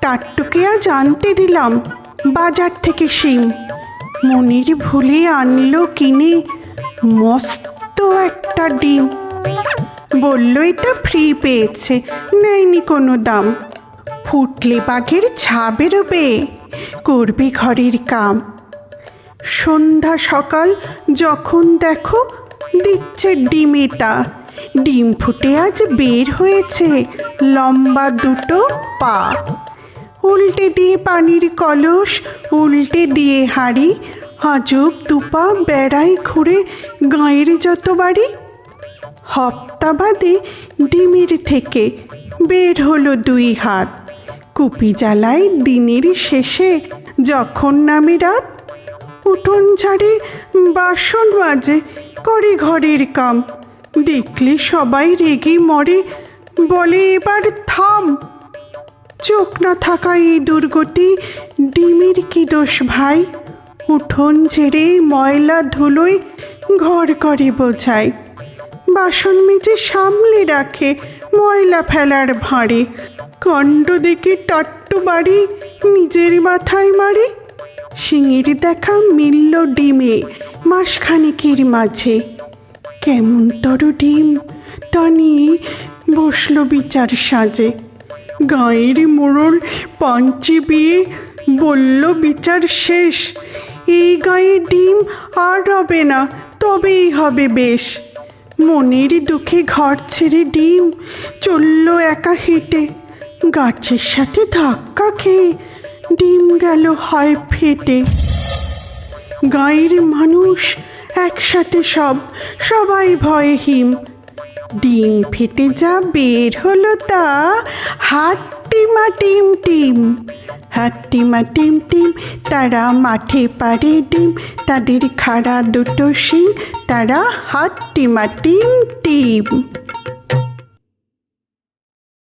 টাট্টুকে জানতে দিলাম বাজার থেকে শিম মনির ভুলে আনলো কিনে, মস্ত একটা ডিম। বলল, এটা ফ্রি পেয়েছে, নেয়নি কোনো দাম। ফুটলে বাঘের ছা বেরোবে, করবে ঘরের কাম। সন্ধ্যা সকাল যখন দেখো, দিচ্ছে ডিমেটা ডিম ফুটে আজ বের হয়েছে, লম্বা দুটো পা। উল্টে দিয়ে পানির কলস, উল্টে দিয়ে হাড়ি, আজব দুপা বেড়াই ঘুরে গাঁয়ের যত বাড়ি। হপ্তা বাদে ডিমের থেকে বের হলো দুই হাত। কুপি জ্বালায় দিনের শেষে, যখন নামে রাত, উঠোন ঝাড়ে বাসন মাজে করে ঘরের কাম। দেখলে সবাই রেগে মরে। বলে, এবার থাম। চোখ না থাকা এই দুর্গটি। ডিমের কি দোষ ভাই? উঠোন ঝেড়ে ময়লা ধুলোয় ঘর করে বোঝায়। বাসন মেজে সামলে রাখে ময়লা ফেলার ভাঁড়ে। কণ্ড দেখে টাট্টু বাড়ি নিজের মাথায় মারে। শিঙের দেখা মিলল ডিমে মাসখানেকের মাঝে। কেমন তর ডিম তা নিয়ে বসল বিচার সাজে। গাঁয়ের মোড়ল পাঞ্চি বিয়ে, বলল বিচার শেষ। এই গায়ে ডিম আর হবে না, তবেই হবে বেশ। মনের দুঃখে ঘর ছেড়ে ডিম চলল একা হেঁটে। গাছের সাথে ধাক্কা খেয়ে ডিম গেল হয় ফেটে। গাঁয়ের মানুষ একসাথে সব, সবাই ভয়ে হিম ডিম ফেটে যা, বের হলো তা। হাট্টিমা টিম টিম হাট্টিমা টিম টিম তারা মাঠে পারে ডিম। তাদের খাড়া দুটো শিং। তারা হাট্টিমা টিম টিম